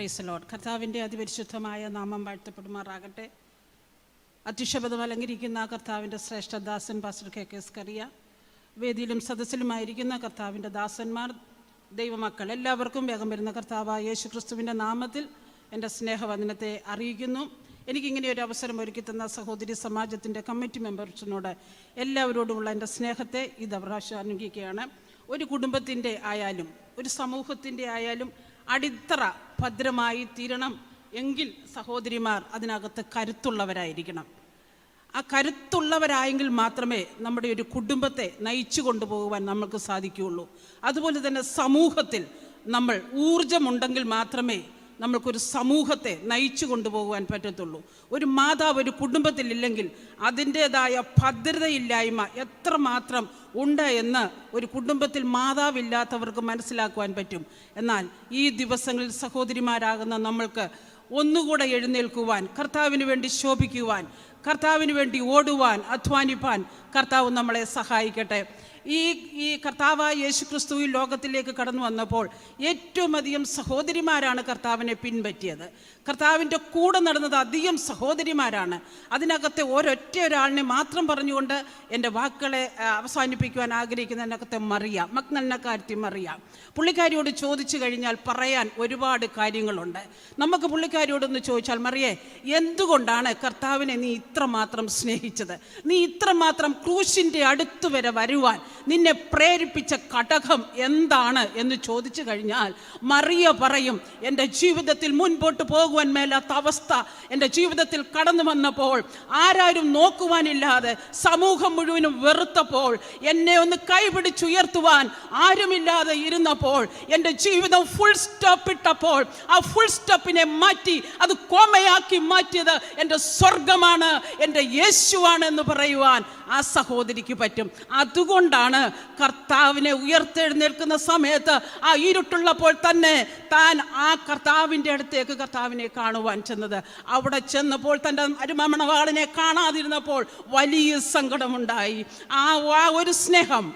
Price load കർത്താവിന്റെ അതിപരിശുദ്ധമായ നാമം വാഴ്ത്തപ്പെടുമാറാകട്ടെ. അധ്യക്ഷപദം അലങ്കരിക്കുന്ന കർത്താവിന്റെ ശ്രേഷ്ഠദാസൻ പാസ്റ്റർ കെ കെ സ്കറിയ വേദിയിലും സദസ്സിലുമായിരിക്കുന്ന കർത്താവിന്റെ ദാസന്മാർ ദൈവമക്കൾ എല്ലാവർക്കും വേഗം വരുന്ന കർത്താവായ യേശു ക്രിസ്തുവിന്റെ നാമത്തിൽ എന്റെ സ്നേഹവന്ദനത്തെ അറിയിക്കുന്നു. എനിക്കിങ്ങനെ ഒരു അവസരം ഒരുക്കി തന്ന സഹോദരി സമാജത്തിന്റെ കമ്മിറ്റി മെമ്പേഴ്സിനോട് എല്ലാവരോടുമുള്ള എന്റെ സ്നേഹത്തെ ഇത് അവകാശാനുഭവിക്കുകയാണ് ഒരു കുടുംബത്തിന്റെ ആയാലും ഒരു സമൂഹത്തിന്റെ ആയാലും അടിത്തറ ഭദ്രമായി തീരണം എങ്കിൽ സഹോദരിമാർ അതിനകത്ത് കരുത്തുള്ളവരായിരിക്കണം. ആ കരുത്തുള്ളവരായെങ്കിൽ മാത്രമേ നമ്മുടെ ഒരു കുടുംബത്തെ നയിച്ചു കൊണ്ടുപോകുവാൻ നമുക്ക് സാധിക്കുകയുള്ളൂ. അതുപോലെ തന്നെ സമൂഹത്തിൽ നമ്മൾ ഊർജമുണ്ടെങ്കിൽ മാത്രമേ നമ്മൾക്കൊരു സമൂഹത്തെ നയിച്ചു കൊണ്ടുപോകുവാൻ പറ്റത്തുള്ളൂ. ഒരു മാതാവ് ഒരു കുടുംബത്തിലില്ലെങ്കിൽ അതിന്റേതായ ഭദ്രതയില്ലായ്മ എത്രമാത്രം ഉണ്ട് എന്ന് ഒരു കുടുംബത്തിൽ മാതാവില്ലാത്തവർക്ക് മനസ്സിലാക്കുവാൻ പറ്റും. എന്നാൽ ഈ ദിവസങ്ങളിൽ സഹോദരിമാരാകുന്ന നമ്മൾക്ക് ഒന്നുകൂടെ എഴുന്നേൽക്കുവാൻ കർത്താവിന് വേണ്ടി ശോഭിക്കുവാൻ കർത്താവിന് വേണ്ടി ഓടുവാൻ അധ്വാനിപ്പാൻ കർത്താവ് നമ്മളെ സഹായിക്കട്ടെ. ഈ ഈ കർത്താവായ യേശു ക്രിസ്തു ഈ ലോകത്തിലേക്ക് കടന്നു വന്നപ്പോൾ ഏറ്റവും അധികം സഹോദരിമാരാണ് കർത്താവിനെ പിൻപറ്റിയത്. കർത്താവിന്റെ കൂടെ നടന്നത് അധികം സഹോദരിമാരാണ്. അതിനകത്തെ ഒരൊറ്റ ഒരാളിനെ മാത്രം പറഞ്ഞുകൊണ്ട് എന്റെ വാക്കുകളെ അവസാനിപ്പിക്കുവാൻ അവസാനിപ്പിക്കുവാൻ ആഗ്രഹിക്കുന്നതിനകത്തെ മറിയ മക്നന്നക്കാരത്തി മറിയ. പുള്ളിക്കാരിയോട് ചോദിച്ചു കഴിഞ്ഞാൽ പറയാൻ ഒരുപാട് കാര്യങ്ങളുണ്ട്. നമുക്ക് പുള്ളിക്കാരിയോടൊന്ന് ചോദിച്ചാൽ മറിയേ എന്തുകൊണ്ടാണ് കർത്താവിനെ നീ ഇത്രമാത്രം സ്നേഹിച്ചത്? നീ ഇത്രമാത്രം ക്രൂശിന്റെ അടുത്ത് വരെ വരുവാൻ നിന്നെ പ്രേരിപ്പിച്ച ഘടകം എന്താണ് എന്ന് ചോദിച്ചു കഴിഞ്ഞാൽ മറിയ പറയും എന്റെ ജീവിതത്തിൽ മുൻപോട്ട് പോകുവാൻ മേലാത്ത അവസ്ഥ. എന്റെ ജീവിതത്തിൽ കടന്നു വന്നപ്പോൾ ആരാരും നോക്കുവാനില്ലാതെ സമൂഹം മുഴുവനും വെറുത്തപ്പോൾ എന്നെ ഒന്ന് കൈപിടിച്ചുയർത്തുവാൻ ആരുമില്ലാതെ ഇരുന്നപ്പോൾ എന്റെ ജീവിതം ഫുൾ സ്റ്റോപ്പ് ഇട്ടപ്പോൾ ആ ഫുൾ സ്റ്റോപ്പിനെ മാറ്റി അത് കോമയാക്കി മാറ്റിയത് എന്റെ സ്വർഗമാണ് എന്റെ യേശുവാണ് എന്ന് പറയുവാൻ ആ സഹോദരിക്ക് പറ്റും. അതുകൊണ്ടാണ് കർത്താവിനെ ഉയർത്തെഴുന്നേൽക്കുന്ന സമയത്ത് ആ ഇരുട്ടുള്ളപ്പോൾ തന്നെ താൻ ആ കർത്താവിന്റെ അടുത്തേക്ക് കർത്താവിനെ കാണുവാൻ ചെന്നത്. അവിടെ ചെന്നപ്പോൾ തന്റെ അരുമമണവാളിനെ കാണാതിരുന്നപ്പോൾ വലിയ സങ്കടമുണ്ടായി. ആ ആ ഒരു സ്നേഹം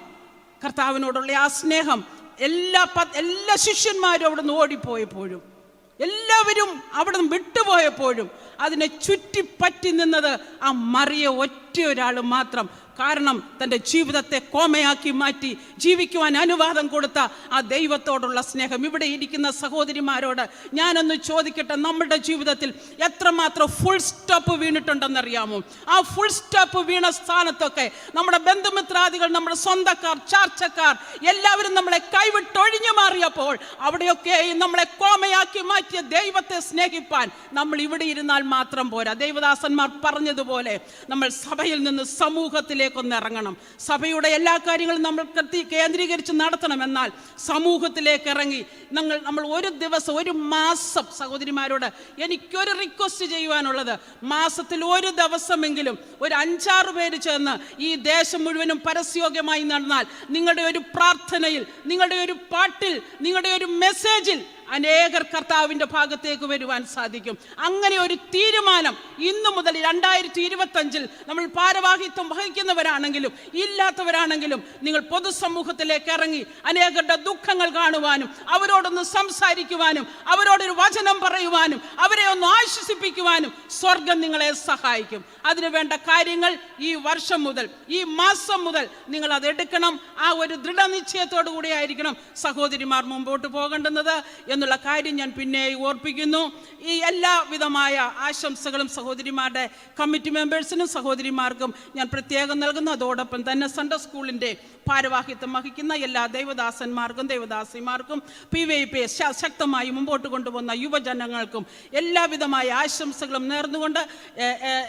കർത്താവിനോടുള്ള ആ സ്നേഹം എല്ലാ എല്ലാ ശിഷ്യന്മാരും അവിടെ നിന്ന് ഓടിപ്പോയപ്പോഴും എല്ലാവരും അവിടെ നിന്ന് വിട്ടുപോയപ്പോഴും അതിനെ ചുറ്റിപ്പറ്റി നിന്നത് ആ മറിയ ഒറ്റ ഒരാൾ മാത്രം. കാരണം തന്റെ ജീവിതത്തെ കോമയാക്കി മാറ്റി ജീവിക്കുവാൻ അനുവാദം കൊടുത്ത ആ ദൈവത്തോടുള്ള സ്നേഹം. ഇവിടെ ഇരിക്കുന്ന സഹോദരിമാരോട് ഞാനൊന്ന് ചോദിക്കട്ടെ നമ്മുടെ ജീവിതത്തിൽ എത്രമാത്രം ഫുൾ സ്റ്റോപ്പ് വീണിട്ടുണ്ടെന്നറിയാമോ? ആ ഫുൾ സ്റ്റോപ്പ് വീണ സ്ഥാനത്തൊക്കെ നമ്മുടെ ബന്ധുമിത്രാദികൾ നമ്മുടെ സ്വന്തക്കാർ ചാർച്ചക്കാർ എല്ലാവരും നമ്മളെ കൈവിട്ടൊഴിഞ്ഞു മാറിയപ്പോൾ അവിടെയൊക്കെ നമ്മളെ കോമയാക്കി മാറ്റിയ ദൈവത്തെ സ്നേഹിപ്പാൻ നമ്മൾ ഇവിടെ ഇരുന്നാൽ മാത്രം പോരാ. ദൈവദാസന്മാർ പറഞ്ഞതുപോലെ നമ്മൾ സഭയിൽ നിന്ന് സമൂഹത്തിലേക്കൊന്ന് ഇറങ്ങണം. സഭയുടെ എല്ലാ കാര്യങ്ങളും നമ്മൾ കേന്ദ്രീകരിച്ച് നടത്തണം എന്നാൽ സമൂഹത്തിലേക്ക് ഇറങ്ങി നമ്മൾ നമ്മൾ ഒരു ദിവസം ഒരു മാസം സഹോദരിമാരോട് എനിക്കൊരു റിക്വസ്റ്റ് ചെയ്യുവാനുള്ളത് മാസത്തിൽ ഒരു ദിവസമെങ്കിലും ഒരു അഞ്ചാറ് പേര് ചേർന്ന് ഈ ദേശം മുഴുവനും പരസ്യോഗ്യമായി നടന്നാൽ നിങ്ങളുടെ ഒരു പ്രാർത്ഥനയിൽ നിങ്ങളുടെ ഒരു പാട്ടിൽ നിങ്ങളുടെ ഒരു മെസ്സേജിൽ അനേകർ കർത്താവിന്റെ ഭാഗത്തേക്ക് വരുവാൻ സാധിക്കും. അങ്ങനെ ഒരു തീരുമാനം ഇന്നു മുതൽ രണ്ടായിരത്തി ഇരുപത്തഞ്ചിൽ നമ്മൾ ഭാരവാഹിത്വം വഹിക്കുന്നവരാണെങ്കിലും ഇല്ലാത്തവരാണെങ്കിലും നിങ്ങൾ പൊതുസമൂഹത്തിലേക്ക് ഇറങ്ങി അനേകരുടെ ദുഃഖങ്ങൾ കാണുവാനും അവരോടൊന്ന് സംസാരിക്കുവാനും അവരോടൊരു വചനം പറയുവാനും അവരെ ഒന്ന് ആശ്വസിപ്പിക്കുവാനും സ്വർഗം നിങ്ങളെ സഹായിക്കും. അതിനു വേണ്ട കാര്യങ്ങൾ ഈ വർഷം മുതൽ ഈ മാസം മുതൽ നിങ്ങൾ അത് എടുക്കണം. ആ ഒരു ദൃഢനിശ്ചയത്തോടു കൂടി ആയിരിക്കണം സഹോദരിമാർ മുമ്പോട്ട് പോകേണ്ടുന്നത്. എന്നുള്ള കാര്യം ഞാൻ പിന്നെ ഓർപ്പിക്കുന്നു. ഈ എല്ലാവിധമായ ആശംസകളും സഹോദരിമാരുടെ കമ്മിറ്റി മെമ്പേഴ്സിനും സഹോദരിമാർക്കും ഞാൻ പ്രത്യേകം നൽകുന്നു. അതോടൊപ്പം തന്നെ സൺഡേ സ്കൂളിന്റെ ഭാരവാഹിത്വം വഹിക്കുന്ന എല്ലാ ദൈവദാസന്മാർക്കും ദൈവദാസിമാർക്കും പി വൈ പി ശക്തമായി മുമ്പോട്ട് കൊണ്ടുപോകുന്ന യുവജനങ്ങൾക്കും എല്ലാവിധമായ ആശംസകളും നേർന്നുകൊണ്ട്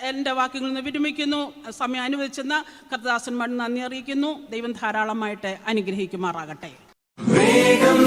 എന്റെ വാക്കുകളിൽ നിന്ന് വിരമിക്കുന്നു. സമയം അനുവദിച്ചെന്ന കർത്തദാസന്മാർ നന്ദി അറിയിക്കുന്നു. ദൈവം ധാരാളമായിട്ട് അനുഗ്രഹിക്കുമാറാകട്ടെ. വേഗം